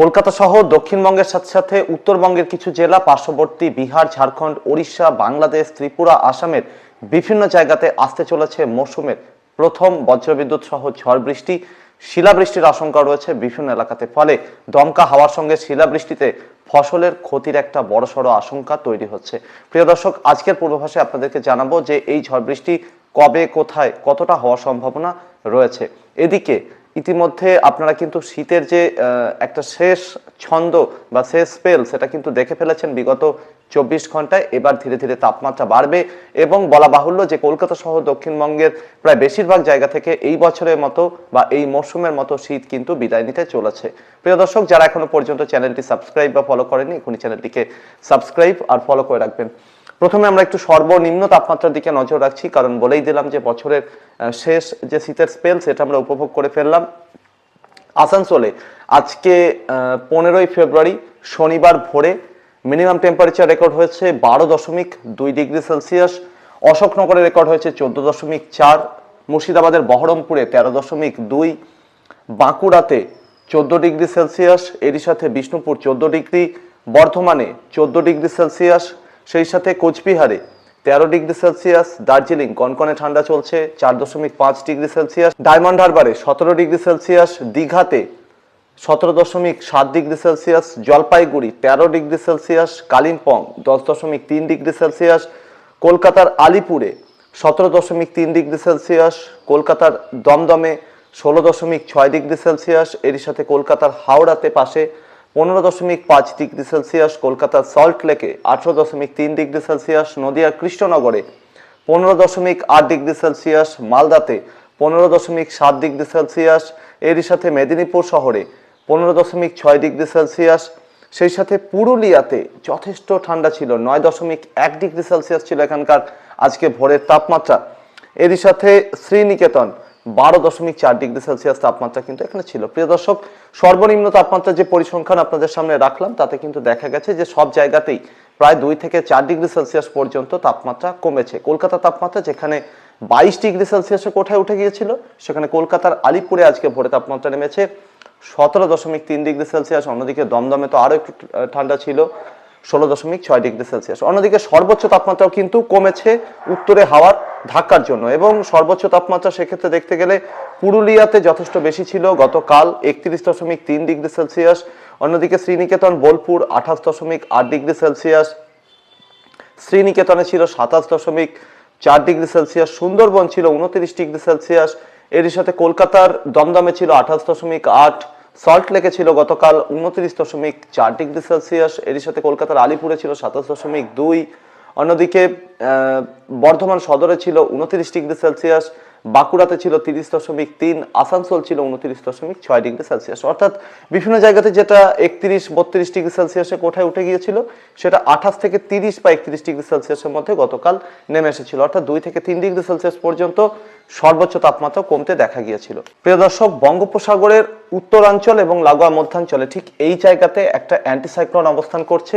কলকাতা সহ দক্ষিণবঙ্গের সাথে সাথে উত্তরবঙ্গের কিছু জেলা পার্শ্ববর্তী বিহার, ঝাড়খণ্ড, ওড়িশা, বাংলাদেশ, ত্রিপুরা, আসামের বিভিন্ন জায়গাতে আসতে চলেছে মৌসুমের প্রথম বজ্রবিদ্যুৎ সহ ঝড় বৃষ্টি। শিলাবৃষ্টির আশঙ্কা রয়েছে বিভিন্ন এলাকাতে। ফলে দমকা হাওয়ার সঙ্গে শিলাবৃষ্টিতে ফসলের ক্ষতির একটা বড়সড় আশঙ্কা তৈরি হচ্ছে। প্রিয় দর্শক, আজকের পূর্বাভাসে আপনাদেরকে জানাব যে এই ঝড় বৃষ্টি কবে, কোথায়, কতটা হওয়ার সম্ভাবনা রয়েছে। এদিকে ইতিমধ্যে আপনারা কিন্তু শীতের যে একটা শেষ ছন্দ বা শেষ স্পেল সেটা কিন্তু দেখে ফেলেছেন। বিগত চব্বিশ ঘন্টায় এবার ধীরে ধীরে তাপমাত্রা বাড়বে এবং বলা বাহুল্য যে, কলকাতা সহ দক্ষিণবঙ্গের প্রায় বেশিরভাগ জায়গা থেকে এই বছরের মতো বা এই মরশুমের মতো শীত কিন্তু বিদায় নিতে চলেছে। প্রিয় দর্শক, যারা এখনও পর্যন্ত চ্যানেলটি সাবস্ক্রাইব বা ফলো করেনি এখনই চ্যানেলটিকে সাবস্ক্রাইব আর ফলো করে রাখবেন। প্রথমে আমরা একটু সর্বনিম্ন তাপমাত্রার দিকে নজর রাখছি, কারণ বলেই দিলাম যে বছরের শেষ যে শীতের স্পেল সেটা আমরা উপভোগ করে ফেললাম। আসানসোলে আজকে পনেরোই ফেব্রুয়ারি শনিবার ভোরে মিনিমাম টেম্পারেচার রেকর্ড হয়েছে বারো দশমিক দুই ডিগ্রি সেলসিয়াস, অশোকনগরে রেকর্ড হয়েছে চোদ্দ দশমিক চার, মুর্শিদাবাদের বহরমপুরে তেরো দশমিক দুই, বাঁকুড়াতে চোদ্দ ডিগ্রি সেলসিয়াস, এরই সাথে বিষ্ণুপুর চোদ্দ ডিগ্রি, বর্ধমানে চোদ্দ ডিগ্রি সেলসিয়াস সেই সাথে কোচবিহারে তেরো ডিগ্রি সেলসিয়াস, দার্জিলিং কনকনে ঠান্ডা চলছে চার দশমিক পাঁচ ডিগ্রি সেলসিয়াস, ডায়মন্ড হারবারে সতেরো ডিগ্রি সেলসিয়াস, দীঘাতে সতেরো দশমিক সাত ডিগ্রি সেলসিয়াস, জলপাইগুড়ি তেরো ডিগ্রি সেলসিয়াস, কালিম্পং দশ দশমিক তিন ডিগ্রি সেলসিয়াস, কলকাতার আলিপুরে সতেরো দশমিক তিন ডিগ্রি সেলসিয়াস, কলকাতার দমদমে ষোলো দশমিক ছয় ডিগ্রি সেলসিয়াস, এরই সাথে কলকাতার হাওড়াতে পাশে পনেরো দশমিক পাঁচ ডিগ্রি সেলসিয়াস কলকাতার সল্ট লেকে আঠেরো দশমিক তিন ডিগ্রি সেলসিয়াস নদিয়ার কৃষ্ণনগরে পনেরো দশমিক আট ডিগ্রি সেলসিয়াস মালদাতে পনেরো দশমিক সাত ডিগ্রি সেলসিয়াস, এরই সাথে মেদিনীপুর শহরে পনেরো দশমিক ছয় ডিগ্রি সেলসিয়াস, সেই সাথে পুরুলিয়াতে যথেষ্ট ঠান্ডা ছিল, নয় দশমিক এক ডিগ্রি সেলসিয়াস ছিল এখানকার আজকে ভোরের তাপমাত্রা। এরই সাথে শ্রীনিকেতন বারো দশমিক চার ডিগ্রি সেলসিয়াস তাপমাত্রা কিন্তু এখানে ছিল। প্রিয় দর্শক, সর্বনিম্ন তাপমাত্রা যে পরিসংখ্যান আপনাদের সামনে রাখলাম, তাতে কিন্তু দেখা গেছে যে সব জায়গাতেই প্রায় দুই থেকে চার ডিগ্রি সেলসিয়াস পর্যন্ত তাপমাত্রা কমেছে। কলকাতা তাপমাত্রা যেখানে বাইশ ডিগ্রি সেলসিয়াসে কোঠায় উঠে গিয়েছিল, সেখানে কলকাতার আলিপুরে আজকে ভোরে তাপমাত্রা নেমেছে সতেরো দশমিক তিন ডিগ্রি সেলসিয়াস। অন্যদিকে দমদমে তো আরও একটু ঠান্ডা ছিল। ষোলো দশমিক ছয় ডিগ্রি সেলসিয়াস। অন্যদিকে সর্বোচ্চ তাপমাত্রাও কিন্তু কমেছে উত্তরে হাওয়ার ধাক্কার জন্য এবং সর্বোচ্চ তাপমাত্রা সেক্ষেত্রে দেখতে গেলে পুরুলিয়াতে যথেষ্ট বেশি ছিল। গতকাল একত্রিশ দশমিক তিন ডিগ্রি সেলসিয়াস। অন্যদিকে শ্রীনিকেতন, বোলপুর আঠাশ দশমিক আট ডিগ্রি সেলসিয়াস। শ্রীনিকেতনে ছিল সাতাশ দশমিক চার ডিগ্রি সেলসিয়াস। সুন্দরবন ছিল উনত্রিশ ডিগ্রি সেলসিয়াস। এরই সাথে কলকাতার দমদমে ছিল আঠাশ দশমিক আট। সল্ট লেকে ছিল গতকাল উনত্রিশ দশমিক চার ডিগ্রি সেলসিয়াস। এরই সাথে কলকাতার আলিপুরে ছিল সাতাশ দশমিক দুই। অন্যদিকে বর্ধমান সদরে ছিল উনত্রিশ ডিগ্রি সেলসিয়াস। বাঁকুড়াতে ছিল তিরিশ দশমিক তিন, আসানসোল ছিল উনত্রিশ দশমিক ছয় ডিগ্রি সেলসিয়াস। অর্থাৎ বিভিন্ন জায়গাতে যেটা একত্রিশ, বত্রিশ ডিগ্রি সেলসিয়াসে কোঠায় উঠে গিয়েছিল, সেটা আঠাশ থেকে তিরিশ বা একত্রিশ ডিগ্রি সেলসিয়াসের মধ্যে গতকাল নেমে এসেছিল। অর্থাৎ দুই থেকে তিন ডিগ্রি সেলসিয়াস পর্যন্ত সর্বোচ্চ তাপমাত্রা কমতে দেখা গিয়েছিল। প্রিয় দর্শক, বঙ্গোপসাগরের উত্তরাঞ্চল এবং লাগোয়া মধ্যাঞ্চলে ঠিক এই জায়গাতে একটা অ্যান্টিসাইক্লোন অবস্থান করছে।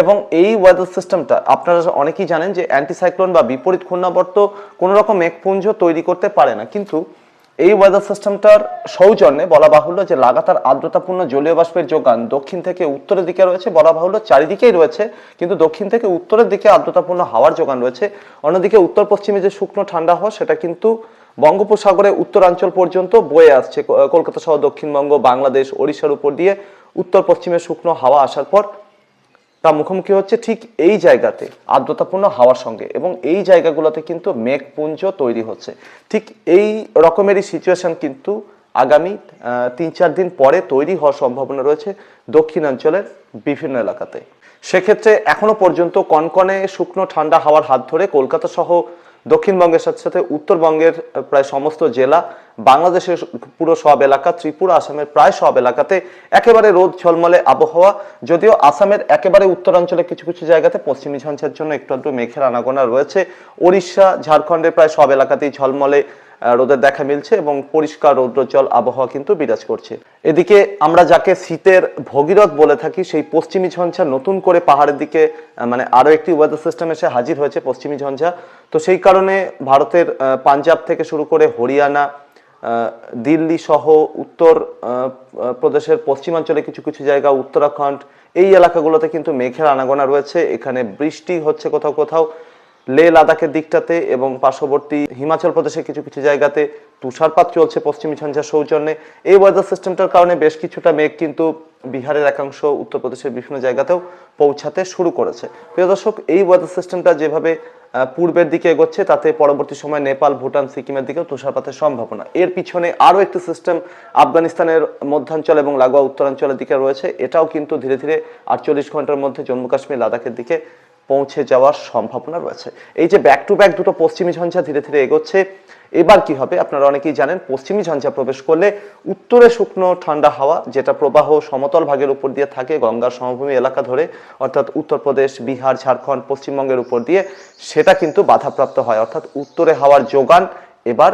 এবং এই ওয়েদার সিস্টেমটা আপনারা অনেকেই জানেন যে অ্যান্টিসাইক্লোন বা বিপরীত ঘূর্ণাবর্ত কোনো রকম মেঘপুঞ্জ তৈরি করতে পারে না। কিন্তু এই ওয়েদার সিস্টেমটার সৌজন্যে বলা বাহুল্য যে লাগাতার আর্দ্রতাপূর্ণ জলীয় বাষ্পের যোগান দক্ষিণ থেকে উত্তরের দিকে রয়েছে বলা বাহুল্য চারিদিকেই রয়েছে, কিন্তু দক্ষিণ থেকে উত্তরের দিকে আর্দ্রতাপূর্ণ হাওয়ার যোগান রয়েছে। অন্যদিকে উত্তর পশ্চিমে যে শুকনো ঠান্ডা হওয়া, সেটা কিন্তু বঙ্গোপসাগরে উত্তরাঞ্চল পর্যন্ত বয়ে আসছে। কলকাতা সহ দক্ষিণবঙ্গ, বাংলাদেশ, ওড়িশার উপর দিয়ে উত্তর পশ্চিমে শুকনো হাওয়া আসার পর তা মুখোমুখি হচ্ছে ঠিক এই জায়গাতে, আর্দ্রতাপূর্ণ হাওয়ার সঙ্গে এবং এই জায়গাগুলোতে কিন্তু মেঘপুঞ্জ তৈরি হচ্ছে। ঠিক এই রকমেরই সিচুয়েশন কিন্তু আগামী তিন চার দিন পরে তৈরি হওয়ার সম্ভাবনা রয়েছে দক্ষিণাঞ্চলের বিভিন্ন এলাকাতে। সেক্ষেত্রে এখনও পর্যন্ত কনকনে শুকনো ঠান্ডা হাওয়ার হাত ধরে কলকাতা সহ দক্ষিণবঙ্গের সাথে সাথে উত্তরবঙ্গের প্রায় সমস্ত জেলা, বাংলাদেশের পুরো সব এলাকা, ত্রিপুরা, আসামের প্রায় সব এলাকাতে একেবারে রোদ ঝলমলে আবহাওয়া, যদিও আসামের একেবারে উত্তরাঞ্চলে কিছু কিছু জায়গাতে পশ্চিমী ঝঞ্ঝার জন্য একটু আধটু মেঘের আনাগোনা রয়েছে। ওড়িশা, ঝাড়খণ্ডের প্রায় সব এলাকাতেই ঝলমলে রোদের দেখা মিলছে এবং পরিষ্কার রৌদ্রজল আবহাওয়া কিন্তু বিরাজ করছে। এদিকে আমরা যাকে শীতের ভগীরথ বলে থাকি, সেই পশ্চিমী ঝঞ্ঝা নতুন করে পাহাড়ের দিকে মানে আরও একটি ওয়েদার সিস্টেম এসে হাজির হয়েছে পশ্চিমী ঝঞ্ঝা। তো সেই কারণে ভারতের পাঞ্জাব থেকে শুরু করে হরিয়ানা দিল্লি সহ উত্তর প্রদেশের পশ্চিমাঞ্চলে কিছু কিছু জায়গা, উত্তরাখণ্ড, এই এলাকাগুলোতে কিন্তু মেঘের আনাগোনা রয়েছে। এখানে বৃষ্টি হচ্ছে কোথাও কোথাও। লে লাদাখের দিকটাতে এবং পার্শ্ববর্তী হিমাচল প্রদেশের কিছু কিছু জায়গাতে তুষারপাত চলছে পশ্চিমী ঝঞ্ঝার সৌজন্যে। এই ওয়েদার সিস্টেমটার কারণে বেশ কিছুটা মেঘ কিন্তু বিহারের একাংশ উত্তরপ্রদেশের বিভিন্ন জায়গাতেও পৌঁছাতে শুরু করেছে। প্রিয় দর্শক, এই ওয়েদার সিস্টেমটা যেভাবে পূর্বের দিকে এগোচ্ছে, তাতে পরবর্তী সময় নেপাল, ভুটান, সিকিমের দিকেও তুষারপাতের সম্ভাবনা। এর পিছনে আরও একটি সিস্টেম আফগানিস্তানের মধ্যাঞ্চল এবং লাগোয়া উত্তরাঞ্চলের দিকে রয়েছে। এটাও কিন্তু ধীরে ধীরে আটচল্লিশ ঘণ্টার মধ্যে জম্মু কাশ্মীর লাদাখের দিকে পৌঁছে যাওয়ার সম্ভাবনা রয়েছে। এই যে ব্যাক টু ব্যাক দুটো পশ্চিমী ঝঞ্ঝা ধীরে ধীরে এগোচ্ছে, এবার কি হবে? আপনারা অনেকেই জানেন, পশ্চিমী ঝঞ্ঝা প্রবেশ করলে উত্তরে শুকনো ঠান্ডা হাওয়া, যেটা প্রবাহ সমতল ভাগের উপর দিয়ে থাকে গঙ্গার সমভূমি এলাকা ধরে, অর্থাৎ উত্তরপ্রদেশ, বিহার, ঝাড়খণ্ড, পশ্চিমবঙ্গের উপর দিয়ে, সেটা কিন্তু বাধাপ্রাপ্ত হয়। অর্থাৎ উত্তরে হাওয়ার যোগান এবার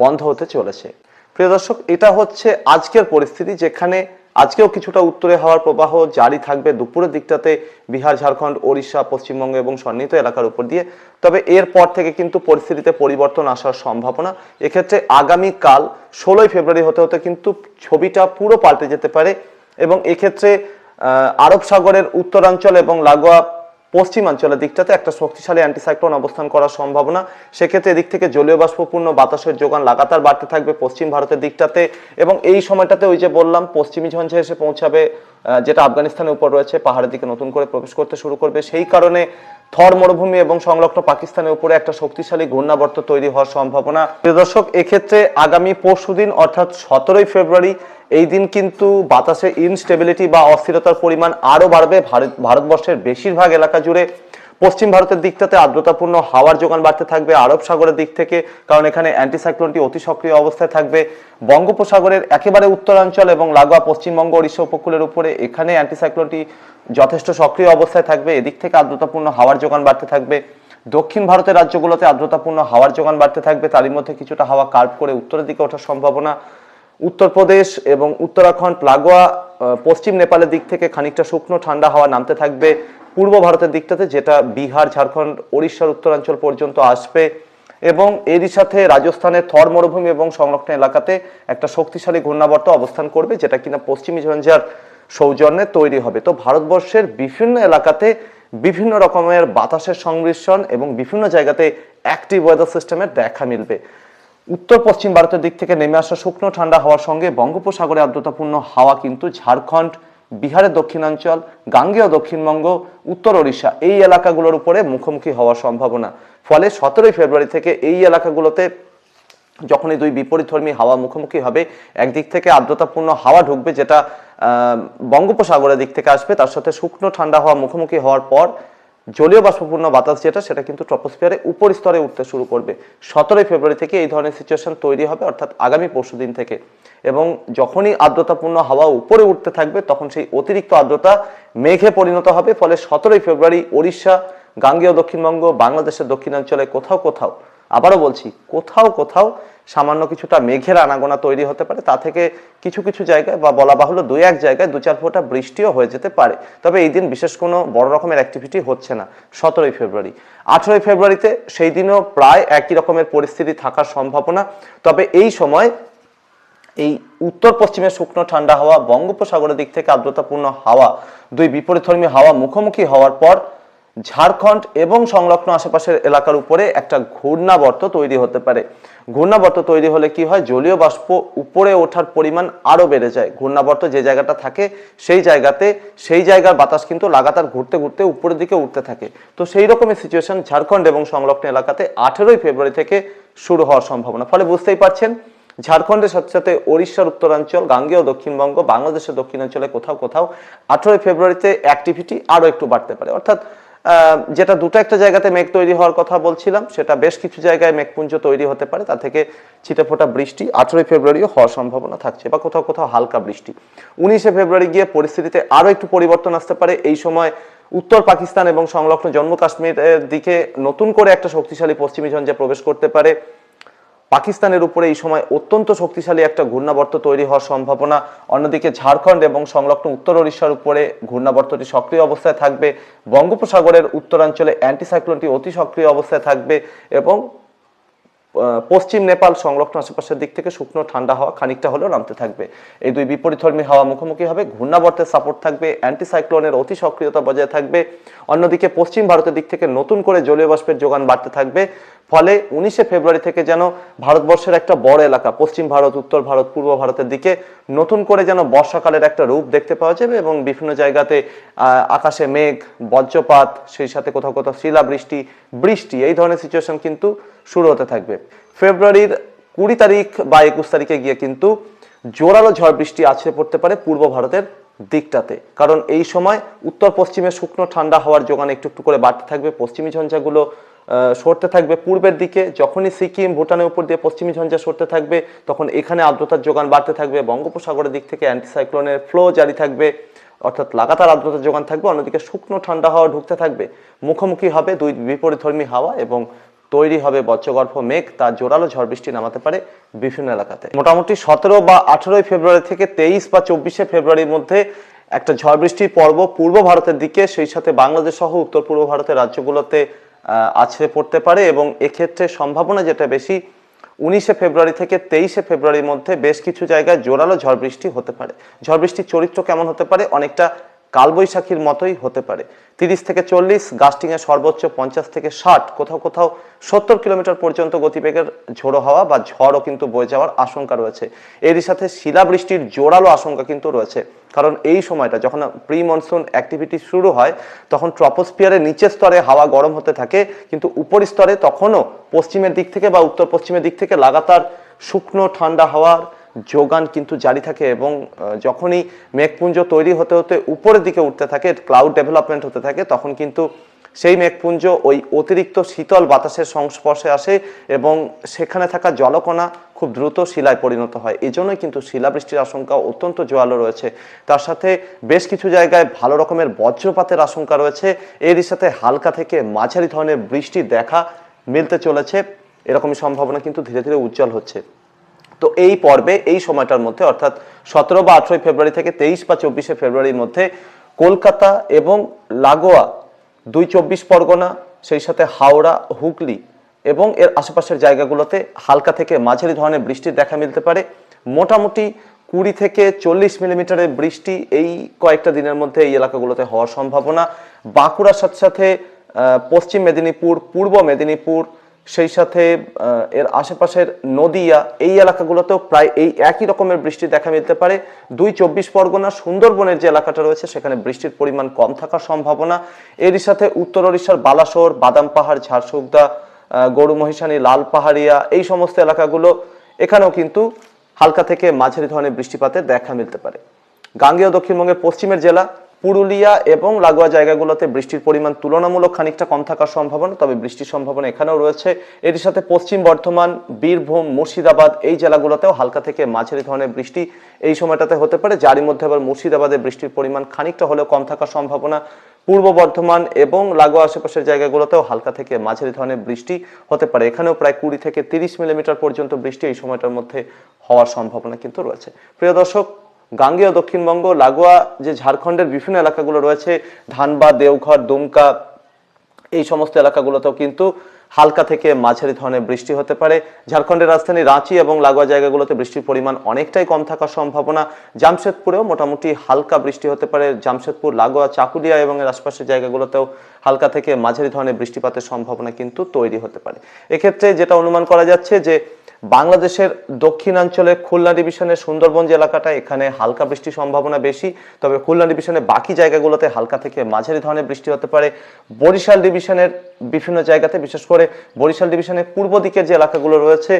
বন্ধ হতে চলেছে। প্রিয় দর্শক, এটা হচ্ছে আজকের পরিস্থিতি যেখানে আজকেও কিছুটা উত্তরে হওয়ার প্রবাহ জারি থাকবে। দুপুরের দিকটাতে বিহার, ঝাড়খণ্ড, ওড়িশা, পশ্চিমবঙ্গ এবং সন্নিহিত এলাকার উপর দিয়ে। তবে এরপর থেকে কিন্তু পরিস্থিতিতে পরিবর্তন আসার সম্ভাবনা। এক্ষেত্রে আগামীকাল ষোলোই ফেব্রুয়ারি হতে হতে কিন্তু ছবিটা পুরো পাল্টে যেতে পারে এবং এক্ষেত্রে আরব সাগরের উত্তরাঞ্চল এবং লাগোয়া পশ্চিমাঞ্চলের দিকটাতে একটা শক্তিশালী অ্যান্টিসাইক্লোন অবস্থান করার সম্ভাবনা। সেক্ষেত্রে এদিক থেকে জলীয় বাষ্পপূর্ণ বাতাসের যোগান লাগাতার বাড়তে থাকবে পশ্চিম ভারতের দিকটাতে। এবং এই সময়টাতে ওই যে বললাম, পশ্চিমী ঝঞ্ঝা এসে পৌঁছাবে যেটা আফগানিস্তানের উপর রয়েছে, পাহাড়ের দিকে নতুন করে প্রবেশ করতে শুরু করবে। সেই কারণে থর মরুভূমি এবং সংলগ্ন পাকিস্তানের উপরে একটা শক্তিশালী ঘূর্ণাবর্ত তৈরি হওয়ার সম্ভাবনা। দর্শক, এক্ষেত্রে আগামী পরশুদিন অর্থাৎ সতেরোই ফেব্রুয়ারি, এই দিন কিন্তু বাতাসে ইনস্টেবিলিটি বা অস্থিরতার পরিমাণ আরও বাড়বে। ভারত, ভারতবর্ষের বেশিরভাগ এলাকা জুড়ে পশ্চিম ভারতের দিকটাতে আর্দ্রতাপূর্ণ হাওয়ার যোগান বাড়তে থাকবে, আরব সাগরের দিক থেকে, কারণ এখানে অ্যান্টিসাইক্লোনটি অতি সক্রিয় অবস্থায় থাকবে। বঙ্গোপসাগরের একেবারে উত্তরাঞ্চল এবং লাগোয়া পশ্চিমবঙ্গ, ওড়িশা উপকূলের উপরে এখানে অ্যান্টিসাইক্লোনটি যথেষ্ট সক্রিয় অবস্থায় থাকবে। এদিক থেকে আর্দ্রতাপূর্ণ হাওয়ার যোগান বাড়তে থাকবে। দক্ষিণ ভারতের রাজ্যগুলোতে আর্দ্রতাপূর্ণ হাওয়ার যোগান বাড়তে থাকবে। তারই মধ্যে কিছুটা হাওয়া কার্ভ করে উত্তরের দিকে ওঠার সম্ভাবনা। উত্তরপ্রদেশ এবং উত্তরাখণ্ড, লাগোয়া পশ্চিম নেপালের দিক থেকে খানিকটা শুকনো ঠান্ডা হাওয়া নামতে থাকবে। পূর্ব ভারতের দিকটাতে, যেটা বিহার, ঝাড়খণ্ড, ওড়িশার উত্তরাঞ্চল পর্যন্ত আসবে এবং এরই সাথে রাজস্থানের থর মরুভূমি এবং সংরক্ষণ এলাকাতে একটা শক্তিশালী ঘূর্ণাবর্ত অবস্থান করবে, যেটা কিনা পশ্চিমী ঝঞ্ঝার সৌজন্যে তৈরি হবে। তো ভারতবর্ষের বিভিন্ন এলাকাতে বিভিন্ন রকমের বাতাসের সংমিশ্রণ এবং বিভিন্ন জায়গাতে অ্যাক্টিভ ওয়েদার সিস্টেমের দেখা মিলবে। উত্তর পশ্চিম ভারতের দিক থেকে নেমে আসা শুকনো ঠান্ডা হওয়ার সঙ্গে বঙ্গোপসাগরে আর্দ্রতাপূর্ণ হাওয়া কিন্তু ঝাড়খণ্ড বিহারের দক্ষিণাঞ্চল, গাঙ্গেয় দক্ষিণবঙ্গ, উত্তর ওড়িশা এই এলাকাগুলোর উপরে মুখোমুখি হওয়ার সম্ভাবনা। ফলে সতেরোই ফেব্রুয়ারি থেকে এই এলাকাগুলোতে যখনই দুই বিপরীতধর্মী হাওয়া মুখোমুখি হবে, একদিক থেকে আর্দ্রতাপূর্ণ হাওয়া ঢুকবে যেটা বঙ্গোপসাগরের দিক থেকে আসবে, তার সাথে শুকনো ঠান্ডা হাওয়া মুখোমুখি হওয়ার পর জলীয় বাষ্পপূর্ণ বাতাস যেটা, সেটা কিন্তু ট্রপোস্ফিয়ারে উপর স্তরে উঠতে শুরু করবে। সতেরোই ফেব্রুয়ারি থেকে এই ধরনের সিচুয়েশন তৈরি হবে, অর্থাৎ আগামী পরশু দিন থেকে। এবং যখনই আর্দ্রতাপূর্ণ হাওয়া উপরে উঠতে থাকবে, তখন সেই অতিরিক্ত আর্দ্রতা মেঘে পরিণত হবে। ফলে সতেরোই ফেব্রুয়ারি ওড়িশা, গাঙ্গেয় দক্ষিণবঙ্গ, বাংলাদেশের দক্ষিণাঞ্চলে কোথাও কোথাও আবারও বলছি, কোথাও কোথাও সামান্য কিছুটা মেঘের আনাগোনা তৈরি হতে পারে, তা থেকে কিছু কিছু জায়গায় বা বলা বাহুল্য দুই এক জায়গায় দু চার ফোঁটা বৃষ্টিও হয়ে যেতে পারে। তবে এই দিন বিশেষ কোনো বড় রকমের অ্যাক্টিভিটি হচ্ছে না, সতেরোই ফেব্রুয়ারি। আঠেরোই ফেব্রুয়ারিতে সেই দিনও প্রায় একই রকমের পরিস্থিতি থাকার সম্ভাবনা। তবে এই সময় এই উত্তর পশ্চিমে শুকনো ঠান্ডা হাওয়া, বঙ্গোপসাগরের দিক থেকে আর্দ্রতাপূর্ণ হাওয়া, দুই বিপরীতধর্মী হাওয়া মুখোমুখি হওয়ার পর ঝাড়খণ্ড এবং সংলগ্ন আশেপাশের এলাকার উপরে একটা ঘূর্ণাবর্ত তৈরি হতে পারে। ঘূর্ণাবর্ত তৈরি হলে কি হয়? জলীয় বাষ্প উপরে ওঠার পরিমাণ আরও বেড়ে যায়। ঘূর্ণাবর্ত যে জায়গাটা থাকে, সেই জায়গাতে, সেই জায়গার বাতাস কিন্তু লাগাতার ঘুরতে ঘুরতে উপরের দিকে উঠতে থাকে। তো সেই রকমের সিচুয়েশন ঝাড়খণ্ড এবং সংলগ্ন এলাকাতে আঠেরোই ফেব্রুয়ারি থেকে শুরু হওয়ার সম্ভাবনা। ফলে বুঝতেই পারছেন, ঝাড়খণ্ডের সাথে সাথে ওড়িশার উত্তরাঞ্চল, গাঙ্গেয় দক্ষিণবঙ্গ, বাংলাদেশের দক্ষিণাঞ্চলে কোথাও কোথাও আঠেরোই ফেব্রুয়ারিতে অ্যাক্টিভিটি আরও একটু বাড়তে পারে। অর্থাৎ যেটা দুটো একটা জায়গাতে মেঘ তৈরি হওয়ার কথা বলছিলাম, সেটা বেশ কিছু জায়গায় মেঘপুঞ্জ তৈরি হতে পারে তা থেকে ছিটেফোঁটা বৃষ্টি আঠেরোই ফেব্রুয়ারিও হওয়ার সম্ভাবনা থাকছে বা কোথাও কোথাও হালকা বৃষ্টি। উনিশে ফেব্রুয়ারি গিয়ে পরিস্থিতিতে আরও একটু পরিবর্তন আসতে পারে, এই সময় উত্তর পাকিস্তান এবং সংলগ্ন জম্মু কাশ্মীরের দিকে নতুন করে একটা শক্তিশালী পশ্চিমী ঝঞ্ঝা প্রবেশ করতে পারে। পাকিস্তানের উপরে এই সময় অত্যন্ত শক্তিশালী একটা ঘূর্ণাবর্ত তৈরি হওয়ার সম্ভাবনা। অন্যদিকে ঝাড়খণ্ড এবং সংলগ্ন উত্তর ওড়িশার উপরে ঘূর্ণাবর্তটি সক্রিয় অবস্থায় থাকবে। বঙ্গোপসাগরের উত্তরাঞ্চলে অ্যান্টিসাইক্লোনটি অতি সক্রিয় অবস্থায় থাকবে এবং পশ্চিম নেপাল সংলগ্ন আশেপাশের দিক থেকে শুকনো ঠান্ডা হাওয়া খানিকটা হলেও নামতে থাকবে। এই দুই বিপরীতধর্মী হাওয়া মুখোমুখি হবে। ঘূর্ণাবর্তের সাপোর্ট থাকবে, অ্যান্টিসাইক্লোনের অতি সক্রিয়তা বজায় থাকবে। অন্যদিকে পশ্চিম ভারতের দিক থেকে নতুন করে জলীয় বাষ্পের যোগান বাড়তে থাকবে। ফলে উনিশে ফেব্রুয়ারি থেকে যেন ভারতবর্ষের একটা বড় এলাকা, পশ্চিম ভারত, উত্তর ভারত, পূর্ব ভারতের দিকে নতুন করে যেন বর্ষাকালের একটা রূপ দেখতে পাওয়া যাবে এবং বিভিন্ন জায়গাতে আকাশে মেঘ, বজ্রপাত, সেই সাথে কোথাও কোথাও শিলাবৃষ্টি, বৃষ্টি, এই ধরনের সিচুয়েশন কিন্তু শুরু হতে থাকবে। ফেব্রুয়ারির কুড়ি তারিখ বা একুশ তারিখে গিয়ে কিন্তু জোরালো ঝড় বৃষ্টি আছড়ে পড়তে পারে পূর্ব ভারতের দিকটাতে। কারণ এই সময় উত্তর পশ্চিমে শুকনো ঠান্ডা হওয়ার যোগান একটু একটু করে বাড়তে থাকবে, পশ্চিমী ঝঞ্ঝাগুলো সরতে থাকবে পূর্বের দিকে। যখনই সিকিম, ভুটানের উপর দিয়ে পশ্চিমী ঝঞ্ঝা সরতে থাকবে, তখন এখানে আর্দ্রতার যোগান বাড়তে থাকবে। বঙ্গোপসাগরের দিক থেকে অ্যান্টিসাইক্লোনের ফ্লো জারি থাকবে। অর্থাৎ লাগাতার আর্দ্রতার যোগান থাকবে, অন্যদিকে শুকনো ঠান্ডা হাওয়া ঢুকতে থাকবে। মুখোমুখি হবে দুই বিপরীতধর্মী হাওয়া এবং তৈরি হবে বজ্রগর্ভ মেঘ তার জোরালো ঝড় বৃষ্টি নামাতে পারে বিভিন্ন এলাকাতে। মোটামুটি সতেরো বা আঠেরোই ফেব্রুয়ারি থেকে তেইশ বা চব্বিশে ফেব্রুয়ারির মধ্যে একটা ঝড় বৃষ্টির পর্ব পূর্ব ভারতের দিকে, সেই সাথে বাংলাদেশ সহ উত্তর পূর্ব ভারতের রাজ্যগুলোতে আছড়ে পড়তে পারে এবং এক্ষেত্রে সম্ভাবনা যেটা বেশি, উনিশে ফেব্রুয়ারি থেকে তেইশে ফেব্রুয়ারির মধ্যে বেশ কিছু জায়গায় জোরালো ঝড় বৃষ্টি হতে পারে। ঝড় বৃষ্টির চরিত্র কেমন হতে পারে? অনেকটা কালবৈশাখীর মতোই হতে পারে। তিরিশ থেকে চল্লিশ গাস্টিংয়ে সর্বোচ্চ পঞ্চাশ থেকে ষাট, কোথাও কোথাও সত্তর কিলোমিটার পর্যন্ত গতিবেগের ঝোড়ো হাওয়া বা ঝড়ও কিন্তু বয়ে যাওয়ার আশঙ্কা রয়েছে। এরই সাথে শিলাবৃষ্টির জোরালো আশঙ্কা কিন্তু রয়েছে। কারণ এই সময়টা যখন প্রি মনসুন অ্যাক্টিভিটি শুরু হয়, তখন ট্রপোস্পিয়ারের নিচের স্তরে হাওয়া গরম হতে থাকে, কিন্তু উপরি স্তরে তখনও পশ্চিমের দিক থেকে বা উত্তর পশ্চিমের দিক থেকে লাগাতার শুকনো ঠান্ডা হাওয়ার যোগান কিন্তু জারি থাকে এবং যখনই মেঘপুঞ্জ তৈরি হতে হতে উপরের দিকে উঠতে থাকে ক্লাউড ডেভেলপমেন্ট হতে থাকে, তখন কিন্তু সেই মেঘপুঞ্জ ওই অতিরিক্ত শীতল বাতাসের সংস্পর্শে আসে এবং সেখানে থাকা জলকণা খুব দ্রুত শিলায় পরিণত হয়। এই জন্যই কিন্তু শিলাবৃষ্টির আশঙ্কা অত্যন্ত জোয়ালো রয়েছে। তার সাথে বেশ কিছু জায়গায় ভালো রকমের বজ্রপাতের আশঙ্কা রয়েছে। এরই সাথে হালকা থেকে মাঝারি ধরনের বৃষ্টি দেখা মিলতে চলেছে। এরকমই সম্ভাবনা কিন্তু ধীরে ধীরে উজ্জ্বল হচ্ছে। তো এই পর্বে, এই সময়টার মধ্যে, অর্থাৎ সতেরো বা আঠেরোই ফেব্রুয়ারি থেকে তেইশ বা চব্বিশে ফেব্রুয়ারির মধ্যে কলকাতা এবং লাগোয়া, দুই চব্বিশ পরগনা, সেই সাথে হাওড়া, হুগলি এবং এর আশেপাশের জায়গাগুলোতে হালকা থেকে মাঝারি ধরনের বৃষ্টির দেখা মিলতে পারে। মোটামুটি কুড়ি থেকে চল্লিশ মিলিমিটারের বৃষ্টি এই কয়েকটা দিনের মধ্যে এই এলাকাগুলোতে হওয়ার সম্ভাবনা। বাঁকুড়ার সাথে সাথে পশ্চিম মেদিনীপুর, পূর্ব মেদিনীপুর সেই সাথে এর আশেপাশের নদিয়া, এই এলাকাগুলোতেও প্রায় এই একই রকমের বৃষ্টি দেখা মিলতে পারে। দুই চব্বিশ পরগনা সুন্দরবনের যে এলাকাটা রয়েছে, সেখানে বৃষ্টির পরিমাণ কম থাকার সম্ভাবনা। এরই সাথে উত্তর ওড়িশার বালাসোর, বাদাম পাহাড়, ঝাড়সুগদা গরু মহিষানি, লাল পাহাড়িয়া, এই সমস্ত এলাকাগুলো, এখানেও কিন্তু হালকা থেকে মাঝারি ধরনের বৃষ্টিপাতে দেখা মিলতে পারে। গাঙ্গেয় দক্ষিণবঙ্গের পশ্চিমের জেলা পুরুলিয়া এবং লাগোয়া জায়গাগুলোতে বৃষ্টির পরিমাণ তুলনামূলক খানিকটা কম থাকার সম্ভাবনা, তবে বৃষ্টির সম্ভাবনা এখানেও রয়েছে। এটির সাথে পশ্চিম বর্ধমান, বীরভূম, মুর্শিদাবাদ এই জেলাগুলোতেও হালকা থেকে মাঝারি ধরনের বৃষ্টি এই সময়টাতে হতে পারে, যারই মধ্যে আবার মুর্শিদাবাদে বৃষ্টির পরিমাণ খানিকটা হলেও কম থাকার সম্ভাবনা। পূর্ব বর্ধমান এবং লাগোয়া আশেপাশের জায়গাগুলোতেও হালকা থেকে মাঝারি ধরনের বৃষ্টি হতে পারে। এখানেও প্রায় কুড়ি থেকে তিরিশ মিলিমিটার পর্যন্ত বৃষ্টি এই সময়টার মধ্যে হওয়ার সম্ভাবনা কিন্তু রয়েছে। প্রিয় দর্শক গাঙ্গেয় দক্ষিণবঙ্গ, লাগোয়া, যে ঝাড়খণ্ডের বিভিন্ন এলাকাগুলো রয়েছে, ধানবাদ, দেওঘর, দুমকা, এই সমস্ত এলাকাগুলোতেও কিন্তু হালকা থেকে মাঝারি ধরনের বৃষ্টি হতে পারে। ঝাড়খণ্ডের রাজধানী রাঁচি এবং লাগোয়া জায়গাগুলোতে বৃষ্টির পরিমাণ অনেকটাই কম থাকার সম্ভাবনা। জামশেদপুরেও মোটামুটি হালকা বৃষ্টি হতে পারে। জামশেদপুর, লাগোয়া, চাকুলিয়া এবং এর আশপাশের জায়গাগুলোতেও হালকা থেকে মাঝারি ধরনের বৃষ্টিপাতের সম্ভাবনা কিন্তু তৈরি হতে পারে। এক্ষেত্রে যেটা অনুমান করা যাচ্ছে যে বাংলাদেশের দক্ষিণাঞ্চলে খুলনা ডিভিশনের সুন্দরবন যে এলাকাটা এখানে হালকা বৃষ্টির সম্ভাবনা বেশি। তবে খুলনা ডিভিশনের বাকি জায়গাগুলোতে হালকা থেকে মাঝারি ধরনের বৃষ্টি হতে পারে। বরিশাল ডিভিশনের বিভিন্ন জায়গাতে, বিশেষ করে বরিশাল ডিভিশনের পূর্ব দিকের যে এলাকাগুলো রয়েছে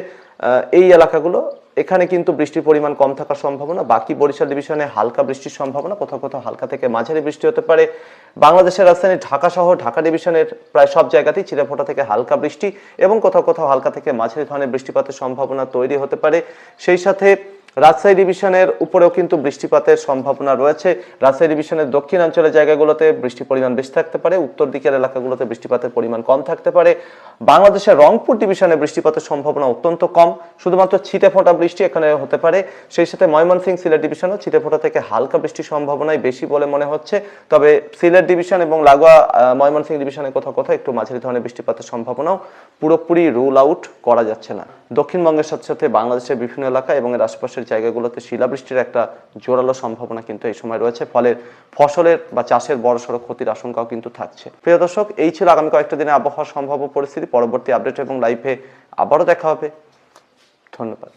এই এলাকাগুলো এখানে কিন্তু বৃষ্টির পরিমাণ কম থাকার সম্ভাবনা, বাকি বরিশাল ডিভিশনে হালকা বৃষ্টির সম্ভাবনা, কোথাও কোথাও হালকা থেকে মাঝারি বৃষ্টি হতে পারে। বাংলাদেশের রাজধানী ঢাকা সহ ঢাকা ডিভিশনের প্রায় সব জায়গাতেই চিরাফোটা থেকে হালকা বৃষ্টি এবং কোথাও কোথাও হালকা থেকে মাঝারি ধরনের বৃষ্টিপাতের সম্ভাবনা তৈরি হতে পারে। সেই সাথে রাজশাহী ডিভিশনের উপরেও কিন্তু বৃষ্টিপাতের সম্ভাবনা রয়েছে। রাজশাহী ডিভিশনের দক্ষিণাঞ্চলের জায়গাগুলোতে বৃষ্টির পরিমাণ বেশি থাকতে পারে উত্তর দিকের এলাকাগুলোতে বৃষ্টিপাতের পরিমাণ কম থাকতে পারে। বাংলাদেশের রংপুর ডিভিশনে বৃষ্টিপাতের সম্ভাবনা অত্যন্ত কম শুধুমাত্র ছিটে ফোঁটা বৃষ্টি এখানে হতে পারে। সেই সাথে ময়মনসিং সিলেট ডিভিশনও ছিটে ফোঁটা থেকে হালকা বৃষ্টির সম্ভাবনাই বেশি বলে মনে হচ্ছে। তবে সিলেট ডিভিশন এবং লাগোয়া আহ, ময়মনসিংহ ডিভিশনে কোথাও কোথাও একটু মাঝারি ধরনের বৃষ্টিপাতের সম্ভাবনাও পুরোপুরি রুল আউট করা যাচ্ছে না। দক্ষিণবঙ্গের সাথে সাথে বাংলাদেশের বিভিন্ন এলাকা এবং এর আশপাশের জায়গাগুলোতে শিলাবৃষ্টির একটা জোরালো সম্ভাবনা কিন্তু এই সময় রয়েছে। ফলে ফসলের বা চাষের বড় বড়সড় ক্ষতির আশঙ্কাও কিন্তু থাকছে। প্রিয় দর্শক, এই ছিল আগামী কয়েকটা দিনে আবহাওয়ার সম্ভাব্য পরিস্থিতি। পরবর্তী আপডেট এবং লাইভে আবারও দেখা হবে। ধন্যবাদ।